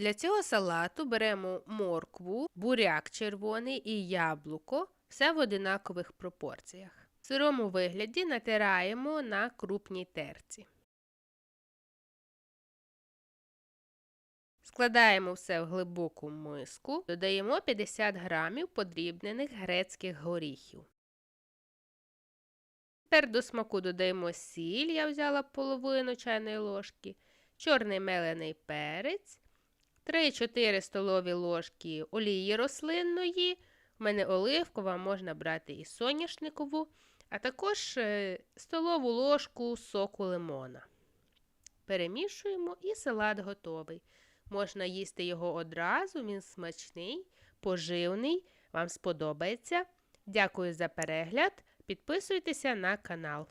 Для цього салату беремо моркву, буряк червоний і яблуко, все в одинакових пропорціях. В сирому вигляді натираємо на крупній терці. Складаємо все в глибоку миску, додаємо 50 грамів подрібнених грецьких горіхів. Тепер до смаку додаємо сіль, я взяла половину чайної ложки, чорний мелений перець, 3-4 столові ложки олії рослинної. У мене оливкова, можна брати і соняшникову, а також е, столову ложку соку лимона. Перемішуємо і салат готовий. Можна їсти його одразу, він смачний, поживний. Вам сподобається. Дякую за перегляд. Підписуйтеся на канал.